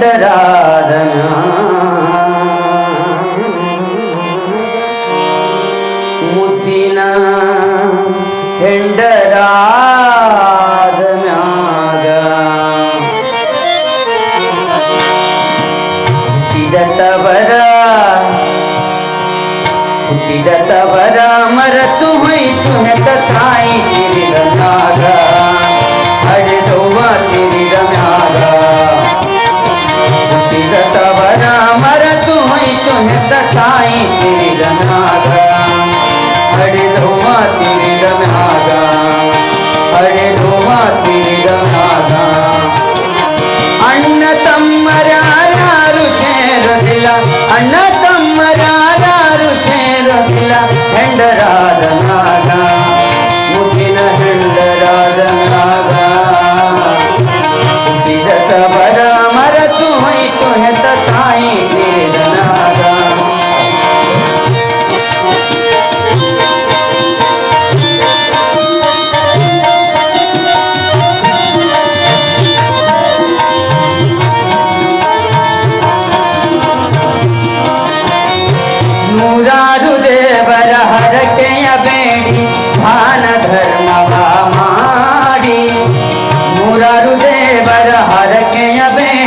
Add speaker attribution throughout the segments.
Speaker 1: ಹೆಂಡರಾದ ಮುದ್ದಿನ ಹೆಂಡರಾದ ಮ್ಯಾಗ ಹುಟ್ಟಿದ ತವರ ಹುಟ್ಟಿದ ತವರ ಮರತು ಹೋಯಿತು ಹೆತ್ತ ತಾಯಿ ಹಡೆದವ್ವ ತಿರಿದ ಮ್ಯಾಗ ಹಡೆದವ್ವ ತಿರಿದ ಮ್ಯಾಗ ಅಣ್ಣ ತಮ್ಮರಾರು ಸೇರೋದಿಲ್ಲ ಅಣ್ಣ ತಮ್ಮರಾರು ಸೇರೋದಿಲ್ಲ ಹೆಂಡರಾದ ನೂರಾರು ದೇವರ ಹರಕೆಯ ಬೇಡಿ ದಾನ ಧರ್ಮವ ಮಾಡಿ. ಮೂರಾರು ದೇವರ ಹರಕೆಯ ಬೇಡಿ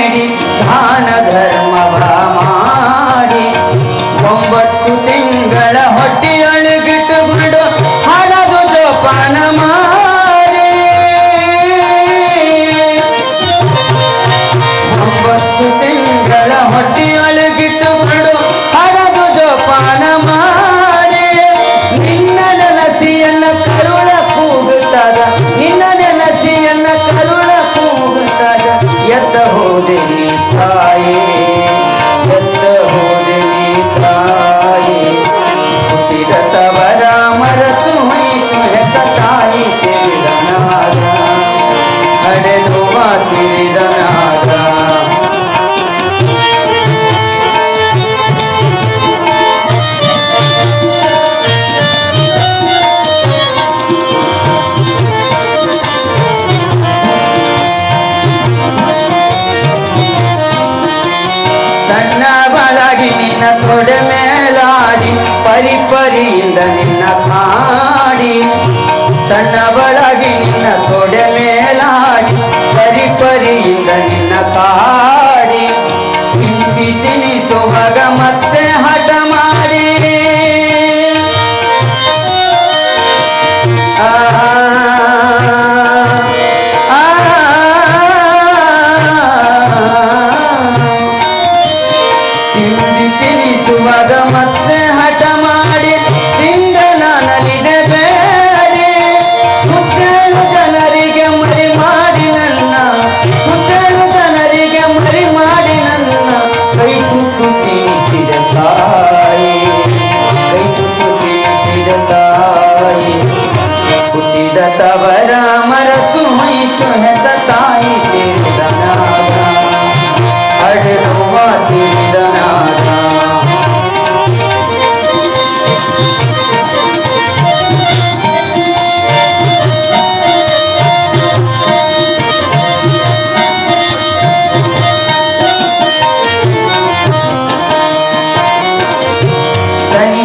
Speaker 1: ನಿನ್ನ ತೊಡೆ ಮೇಲಾಡಿ, ಪರಿ ಪರಿಯಿಂದ ನಿನ್ನ ಕಾಡಿ. ಸಣ್ಣ ಬಳಗಿ ನಿನ್ನ ತೊಡೆ ಮೇಲಾಡಿ, ಪರಿ ಪರಿಯಿಂದ ನಿನ್ನ ಕಾಡಿ.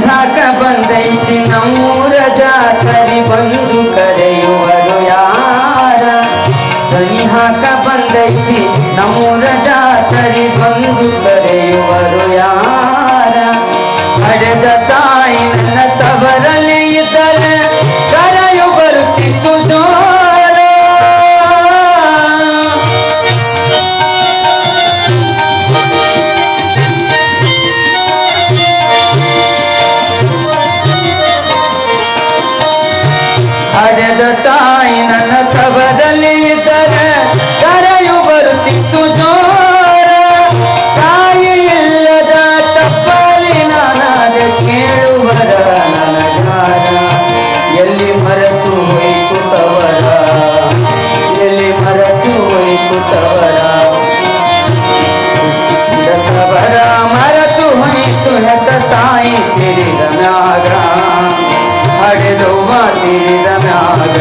Speaker 1: ಸನಿಹಾಕ ಬಂದೈತಿ ನಮ್ಮೂರ ಜಾತರಿ ಬಂದು ಕರೆಯುವರು ಯಾರ? ಸನಿಹಾಕ ಬಂದೈತಿ ನಮ್ಮೂರ ಹಡೆದ ತಾಯಿ ನನ್ನ ತವದಲ್ಲಿ ಇದ್ದರೆ ಕರೆಯು ಬರುತ್ತಿತ್ತು ಜೋರ. ತಾಯಿ ಇಲ್ಲದ ತಪ್ಪಲಿ ನಾನಾದ ಕೇಳುವರ ನನಗಾರ ಎಲ್ಲಿ ಮರೆತು ಹೋಯ್ತು ತವರ? ಎಲ್ಲಿ ಮರೆತು ಹೋಯ್ತು ತವರ? ತವರ ಮರೆತು ಹೋಯಿತು ಹೆತ್ತ ತಾಯಿ ತಿರಿದ ಮ್ಯಾಗ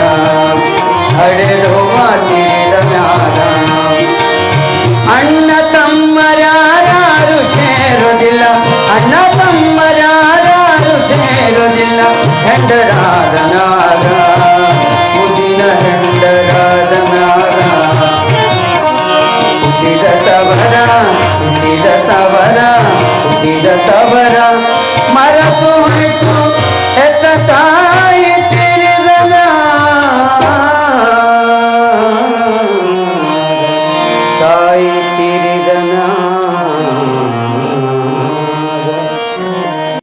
Speaker 1: ಹಡೆದವ್ವ ತೀರಿದ ಮ್ಯಾಗ. ಅಣ್ಣ ತಮ್ಮರ್ಯಾರು ಸೇರುವುದಿಲ್ಲ ಅಣ್ಣ ತಮ್ಮರ್ಯಾರು ಸೇರುವುದಿಲ್ಲ ಹೆಂಡರಾದ ನಾಗ, ಮುದಿನ ಹೆಂಡರಾದ ನಾಗ. ಹುಟ್ಟಿದ ತವರ ಹುಟ್ಟಿದ ತವರ ಹುಟ್ಟಿದ ತವರ.